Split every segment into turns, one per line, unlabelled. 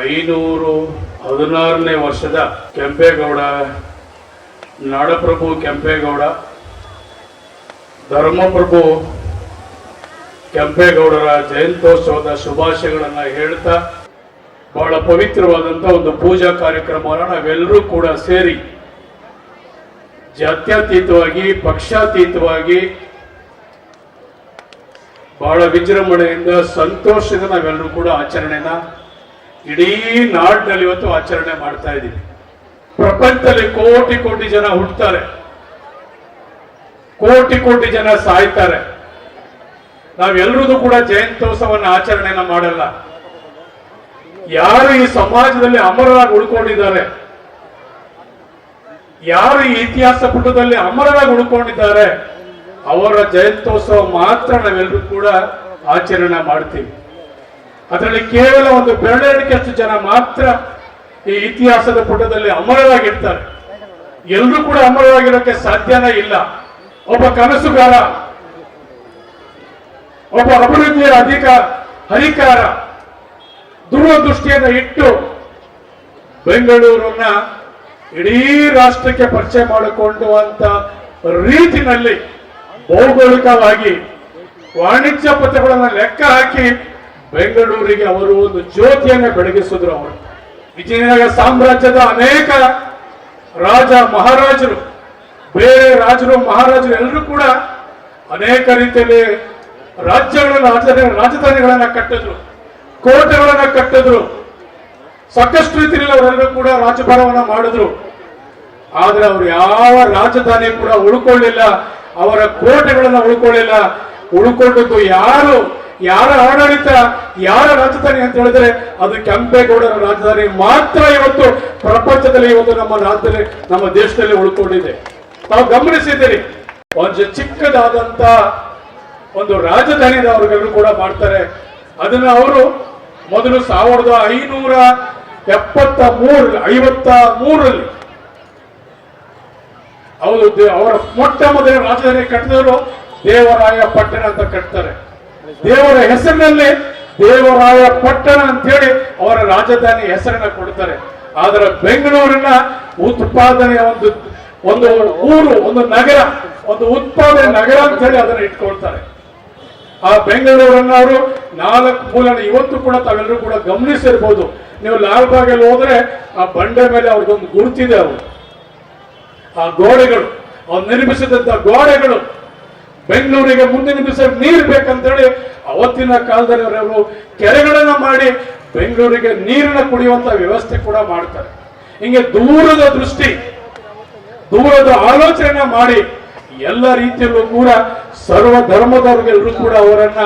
ಐನೂರು ಹದಿನಾರನೇ ವರ್ಷದ ಕೆಂಪೇಗೌಡ, ನಾಡಪ್ರಭು ಕೆಂಪೇಗೌಡ, ಧರ್ಮಪ್ರಭು ಕೆಂಪೇಗೌಡರ ಜಯಂತ್ಯೋತ್ಸವದ ಶುಭಾಶಯಗಳನ್ನು ಹೇಳ್ತಾ, ಬಹಳ ಪವಿತ್ರವಾದಂಥ ಒಂದು ಪೂಜಾ ಕಾರ್ಯಕ್ರಮವನ್ನು ನಾವೆಲ್ಲರೂ ಕೂಡ ಸೇರಿ ಜಾತ್ಯತೀತವಾಗಿ, ಪಕ್ಷಾತೀತವಾಗಿ ಬಹಳ ವಿಜೃಂಭಣೆಯಿಂದ ಸಂತೋಷದಿಂದ ನಾವೆಲ್ಲರೂ ಕೂಡ ಆಚರಣೆನ ಇಡೀ ನಾಡಿನಲ್ಲಿ ಇವತ್ತು ಆಚರಣೆ ಮಾಡ್ತಾ ಇದ್ದೀವಿ. ಪ್ರಪಂಚದಲ್ಲಿ ಕೋಟಿ ಕೋಟಿ ಜನ ಹುಟ್ಟುತ್ತಾರೆ ಕೋಟಿ ಕೋಟಿ ಜನ ಸಾಯ್ತಾರೆ. ನಾವೆಲ್ಲರೂ ಕೂಡ ಜಯಂತ್ಯೋತ್ಸವನ್ನ ಆಚರಣೆಯನ್ನ ಮಾಡಲ್ಲ. ಯಾರು ಈ ಸಮಾಜದಲ್ಲಿ ಅಮರರಾಗಿ ಉಳ್ಕೊಂಡಿದ್ದಾರೆ? ಯಾರು ಈ ಇತಿಹಾಸ ಪುಟದಲ್ಲಿ ಅಮರರಾಗಿ ಉಳ್ಕೊಂಡಿದ್ದಾರೆ? ಅವರ ಜಯಂತ್ಯೋತ್ಸವ ಮಾತ್ರ ನಾವೆಲ್ಲರೂ ಕೂಡ ಆಚರಣೆ ಮಾಡ್ತೀವಿ. ಅದರಲ್ಲಿ ಕೇವಲ ಒಂದು ಬೆರಳೆಣಿಕೆಯಷ್ಟು ಜನ ಮಾತ್ರ ಈ ಇತಿಹಾಸದ ಪುಟದಲ್ಲಿ ಅಮರವಾಗಿರ್ತಾರೆ. ಎಲ್ಲರೂ ಕೂಡ ಅಮರವಾಗಿರೋಕೆ ಸಾಧ್ಯನೇ ಇಲ್ಲ. ಒಬ್ಬ ಕನಸುಗಾರ, ಒಬ್ಬ ಅಭಿವೃದ್ಧಿಯ ಅಧಿಕಾರ ಹರಿಕಾರ ದೂರದೃಷ್ಟಿಯನ್ನು ಇಟ್ಟು ಬೆಂಗಳೂರನ್ನ ಇಡೀ ರಾಷ್ಟ್ರಕ್ಕೆ ಪರಿಚಯ ಮಾಡಿಕೊಂಡುವಂತ ರೀತಿನಲ್ಲಿ ಭೌಗೋಳಿಕವಾಗಿ ವಾಣಿಜ್ಯ ಪತ್ರಗಳನ್ನು ಲೆಕ್ಕ ಹಾಕಿ ಬೆಂಗಳೂರಿಗೆ ಅವರು ಒಂದು ಜ್ಯೋತಿಯನ್ನು ಬೆಳಗಿಸಿದ್ರು ಅವರು. ವಿಜಯನಗರ ಸಾಮ್ರಾಜ್ಯದ ಅನೇಕ ರಾಜ ಮಹಾರಾಜರು, ಬೇರೆ ರಾಜರು, ಮಹಾರಾಜರು ಎಲ್ಲರೂ ಕೂಡ ಅನೇಕ ರೀತಿಯಲ್ಲಿ ರಾಜ್ಯಗಳನ್ನು ರಾಜಧಾನಿ, ರಾಜಧಾನಿಗಳನ್ನ ಕಟ್ಟಿದ್ರು, ಕೋಟೆಗಳನ್ನ ಕಟ್ಟಿದ್ರು. ಸಾಕಷ್ಟು ರೀತಿಯಲ್ಲಿ ಅವರೆಲ್ಲರೂ ಕೂಡ ರಾಜಭಾರವನ್ನ ಮಾಡಿದ್ರು. ಆದ್ರೆ ಅವರು ಯಾವ ರಾಜಧಾನಿ ಕೂಡ ಉಳ್ಕೊಳ್ಳಿಲ್ಲ, ಅವರ ಕೋಟೆಗಳನ್ನ ಉಳ್ಕೊಳ್ಳಿಲ್ಲ. ಉಳ್ಕೊಂಡದ್ದು ಯಾರು? ಯಾರ ಆಡಳಿತ ಯಾರ ರಾಜಧಾನಿ ಅಂತ ಹೇಳಿದ್ರೆ ಅದು ಕೆಂಪೇಗೌಡರ ರಾಜಧಾನಿ. ಮಾತ್ರ ಇವತ್ತು ಪ್ರಪಂಚದಲ್ಲಿ ಇವತ್ತು ನಮ್ಮ ರಾಜ್ಯದಲ್ಲಿ, ನಮ್ಮ ದೇಶದಲ್ಲಿ ಉಳ್ಕೊಂಡಿದೆ. ತಾವು ಗಮನಿಸಿದ್ದೀರಿ, ಒಂದು ಚಿಕ್ಕದಾದಂತ ಒಂದು ರಾಜಧಾನಿ ಕೂಡ ಮಾಡ್ತಾರೆ. ಅದನ್ನ ಅವರು ಮೊದಲು ಸಾವಿರದ ಐನೂರ ಎಪ್ಪತ್ತ ಮೂರ ಐವತ್ತ ಮೂರಲ್ಲಿ ಅವರು ಅವರ ಮೊಟ್ಟ ಮೊದಲ ರಾಜಧಾನಿ ಕಟ್ಟಿದವರು ದೇವರಾಯ ಪಟ್ಟಣ ಅಂತ ಕಟ್ತಾರೆ. ದೇವರ ಹೆಸರಿನಲ್ಲಿ ದೇವರಾಯ ಪಟ್ಟಣ ಅಂತೇಳಿ ಅವರ ರಾಜಧಾನಿ ಹೆಸರನ್ನ ಕೊಡ್ತಾರೆ. ಆದರೆ ಬೆಂಗಳೂರಿನ ಉತ್ಪಾದನೆಯ ಒಂದು ಒಂದು ಊರು, ಒಂದು ನಗರ, ಒಂದು ಉತ್ಪಾದನೆ ನಗರ ಅಂತ ಹೇಳಿ ಅದನ್ನ ಇಟ್ಕೊಳ್ತಾರೆ. ಆ ಬೆಂಗಳೂರನ್ನ ಅವರು ನಾಲ್ಕು ಮೂಲ ಇವತ್ತು ಕೂಡ ತಾವೆಲ್ಲರೂ ಕೂಡ ಗಮನಿಸಿರ್ಬೋದು. ನೀವು ಲಾಲ್ಬಾಗಲ್ಲಿ ಹೋದ್ರೆ ಆ ಬಂಡೆ ಮೇಲೆ ಅವ್ರಿಗೊಂದು ಗುರುತಿದೆ ಅವರು ಆ ಗೋಡೆಗಳು, ಅವ್ರು ನಿರ್ಮಿಸಿದಂತ ಗೋಡೆಗಳು ಬೆಂಗಳೂರಿಗೆ ಮುಂದಿನ ದಿವಸ ನೀರು ಬೇಕಂತೇಳಿ ಅವತ್ತಿನ ಕಾಲದಲ್ಲಿ ಅವರವರು ಕೆರೆಗಳನ್ನ ಮಾಡಿ ಬೆಂಗಳೂರಿಗೆ ನೀರನ್ನ ಕುಡಿಯುವಂತ ವ್ಯವಸ್ಥೆ ಕೂಡ ಮಾಡ್ತಾರೆ. ಹಿಂಗೆ ದೂರದ ದೃಷ್ಟಿ, ದೂರದ ಆಲೋಚನೆ ಮಾಡಿ ಎಲ್ಲ ರೀತಿಯಲ್ಲೂ ಕೂಡ ಸರ್ವ ಧರ್ಮದವರಿಗೆಲ್ಲರೂ ಕೂಡ ಅವರನ್ನ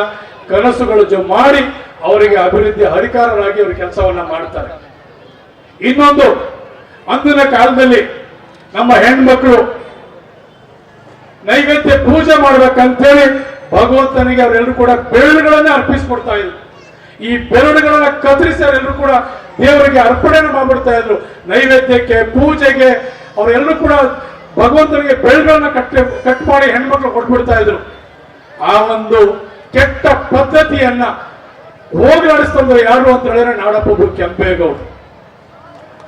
ಕನಸುಗಳು ಮಾಡಿ ಅವರಿಗೆ ಅಭಿವೃದ್ಧಿ, ಹರಿಕಾರರಾಗಿ ಅವರು ಕೆಲಸವನ್ನ ಮಾಡ್ತಾರೆ. ಇನ್ನೊಂದು, ಅಂದಿನ ಕಾಲದಲ್ಲಿ ನಮ್ಮ ಹೆಣ್ಮಕ್ಳು ನೈವೇದ್ಯ ಪೂಜೆ ಮಾಡ್ಬೇಕಂತೇಳಿ ಭಗವಂತನಿಗೆ ಅವರೆಲ್ಲರೂ ಕೂಡ ಬೆರಳುಗಳನ್ನ ಅರ್ಪಿಸ್ಕೊಡ್ತಾ ಇದ್ರು. ಈ ಬೆರಳುಗಳನ್ನ ಕತ್ತರಿಸಿ ಅವರೆಲ್ಲರೂ ಕೂಡ ದೇವರಿಗೆ ಅರ್ಪಣೆ ಮಾಡ್ಬಿಡ್ತಾ ಇದ್ರು. ನೈವೇದ್ಯಕ್ಕೆ, ಪೂಜೆಗೆ ಅವರೆಲ್ಲರೂ ಕೂಡ ಭಗವಂತನಿಗೆ ಬೆರಳುಗಳನ್ನ ಕಟ್ ಕಟ್ ಮಾಡಿ ಹೆಣ್ಮಕ್ಳು ಕೊಟ್ಬಿಡ್ತಾ ಇದ್ರು. ಆ ಒಂದು ಕೆಟ್ಟ ಪದ್ಧತಿಯನ್ನ ಹೋಗಲಾಡಿಸ್ತಂದ್ರೆ ಯಾರು ಅಂತ ಹೇಳಿದ್ರೆ ನಾಡಪ್ರಭು ಕೆಂಪೇಗೌಡ.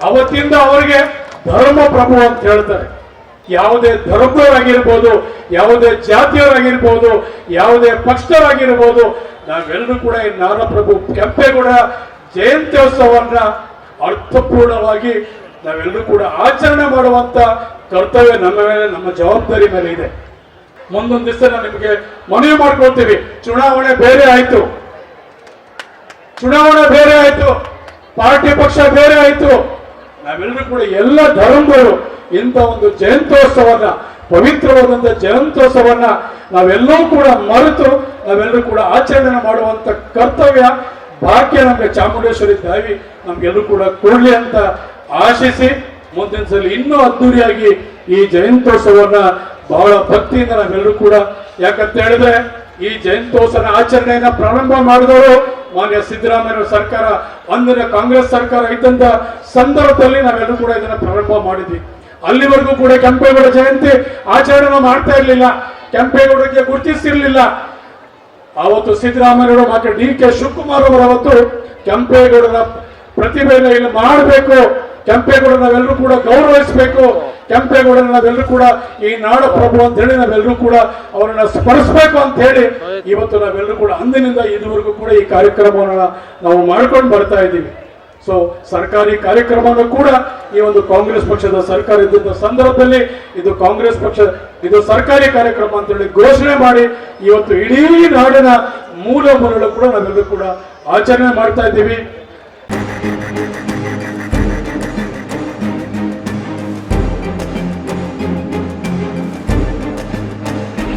ಅವತ್ತಿಂದ ಅವರಿಗೆ ಧರ್ಮ ಪ್ರಭು ಅಂತ ಹೇಳ್ತಾರೆ. ಯಾವುದೇ ಧರ್ಮದವರಾಗಿರ್ಬೋದು, ಯಾವುದೇ ಜಾತಿಯವರಾಗಿರ್ಬೋದು, ಯಾವುದೇ ಪಕ್ಷದವರಾಗಿರ್ಬೋದು, ನಾವೆಲ್ಲರೂ ಕೂಡ ಈ ನಾರಪ್ರಭು ಕೆಂಪೇಗೌಡ ಜಯಂತ್ಯೋತ್ಸವನ್ನ ಅರ್ಥಪೂರ್ಣವಾಗಿ ನಾವೆಲ್ಲರೂ ಕೂಡ ಆಚರಣೆ ಮಾಡುವಂತ ಕರ್ತವ್ಯ ನಮ್ಮ ಮೇಲೆ, ನಮ್ಮ ಜವಾಬ್ದಾರಿ ಮೇಲೆ ಇದೆ. ಮುಂದೊಂದು ದಿವಸ ನಾವು ನಿಮಗೆ ಮನವಿ ಮಾಡ್ಕೊಳ್ತೀವಿ. ಚುನಾವಣೆ ಬೇರೆ ಆಯ್ತು. ಚುನಾವಣೆ ಬೇರೆ ಆಯ್ತು. ಪಾರ್ಟಿ ಪಕ್ಷ ಬೇರೆ ಆಯ್ತು. ನಾವೆಲ್ಲರೂ ಕೂಡ ಎಲ್ಲ ಧರ್ಮಗಳು ಇಂಥ ಒಂದು ಜಯಂತ್ಯೋತ್ಸವನ್ನ, ಪವಿತ್ರವಾದಂಥ ಜಯಂತ್ಯೋತ್ಸವನ್ನ ನಾವೆಲ್ಲರೂ ಕೂಡ ಮರೆತು ನಾವೆಲ್ಲರೂ ಕೂಡ ಆಚರಣೆ ಮಾಡುವಂತ ಕರ್ತವ್ಯ ಭಾಗ್ಯ ನಮಗೆ ಚಾಮುಂಡೇಶ್ವರಿ ದಾವಿ ನಮ್ಗೆಲ್ಲರೂ ಕೂಡ ಕೊಡಲಿ ಅಂತ ಆಶಿಸಿ ಮುಂದಿನ ಸಲ ಇನ್ನೂ ಅದ್ದೂರಿಯಾಗಿ ಈ ಜಯಂತ್ಯೋತ್ಸವವನ್ನ ಬಹಳ ಭಕ್ತಿಯಿಂದ ನಾವೆಲ್ಲರೂ ಕೂಡ, ಯಾಕಂತ ಹೇಳಿದ್ರೆ ಈ ಜಯಂತ್ಯೋತ್ಸವ ಆಚರಣೆಯನ್ನ ಪ್ರಾರಂಭ ಮಾಡಿದವರು ಮಾನ್ಯ ಸಿದ್ದರಾಮಯ್ಯ ಸರ್ಕಾರ, ಅಂದಿನ ಕಾಂಗ್ರೆಸ್ ಸರ್ಕಾರ ಇದ್ದಂತ ಸಂದರ್ಭದಲ್ಲಿ ನಾವೆಲ್ಲರೂ ಕೂಡ ಇದನ್ನ ಪ್ರಾರಂಭ ಮಾಡಿದ್ವಿ. ಅಲ್ಲಿವರೆಗೂ ಕೂಡ ಕೆಂಪೇಗೌಡ ಜಯಂತಿ ಆಚರಣೆ ಮಾಡ್ತಾ ಇರಲಿಲ್ಲ. ಕೆಂಪೇಗೌಡಕ್ಕೆ ಗುರುತಿಸಿರ್ಲಿಲ್ಲ ಅವತ್ತು ಸಿದ್ದರಾಮಯ್ಯವರು ಮತ್ತು ಡಿ ಕೆ ಶಿವಕುಮಾರ್ ಅವರು ಅವತ್ತು ಕೆಂಪೇಗೌಡರ ಪ್ರತಿಭೆಯನ್ನು ಇಲ್ಲಿ ಮಾಡಬೇಕು. ಕೆಂಪೇಗೌಡ ನಾವೆಲ್ಲರೂ ಕೂಡ ಗೌರವಿಸಬೇಕು. ಕೆಂಪೇಗೌಡ ನಾವೆಲ್ಲರೂ ಕೂಡ ಈ ನಾಡ ಪ್ರಭು ಅಂತ ಹೇಳಿ ನಾವೆಲ್ಲರೂ ಕೂಡ ಅವರನ್ನ ಸ್ಮರಿಸಬೇಕು ಅಂತ ಹೇಳಿ ಇವತ್ತು ನಾವೆಲ್ಲರೂ ಕೂಡ ಅಂದಿನಿಂದ ಇದುವರೆಗೂ ಕೂಡ ಈ ಕಾರ್ಯಕ್ರಮವನ್ನು ನಾವು ಮಾಡ್ಕೊಂಡು ಬರ್ತಾ ಇದ್ದೀವಿ. ಸೊ ಸರ್ಕಾರಿ ಕಾರ್ಯಕ್ರಮವನ್ನು ಕೂಡ ಈ ಒಂದು ಕಾಂಗ್ರೆಸ್ ಪಕ್ಷದ ಸರ್ಕಾರ ಇದ್ದಂಥ ಸಂದರ್ಭದಲ್ಲಿ ಇದು ಕಾಂಗ್ರೆಸ್ ಪಕ್ಷ, ಇದು ಸರ್ಕಾರಿ ಕಾರ್ಯಕ್ರಮ ಅಂತ ಹೇಳಿ ಘೋಷಣೆ ಮಾಡಿ ಇವತ್ತು ಇಡೀ ನಾಡಿನ ಮೂಲ ಮೂಲಗಳು ಕೂಡ ನಾವೆಲ್ಲರೂ ಕೂಡ ಆಚರಣೆ ಮಾಡ್ತಾ ಇದ್ದೀವಿ.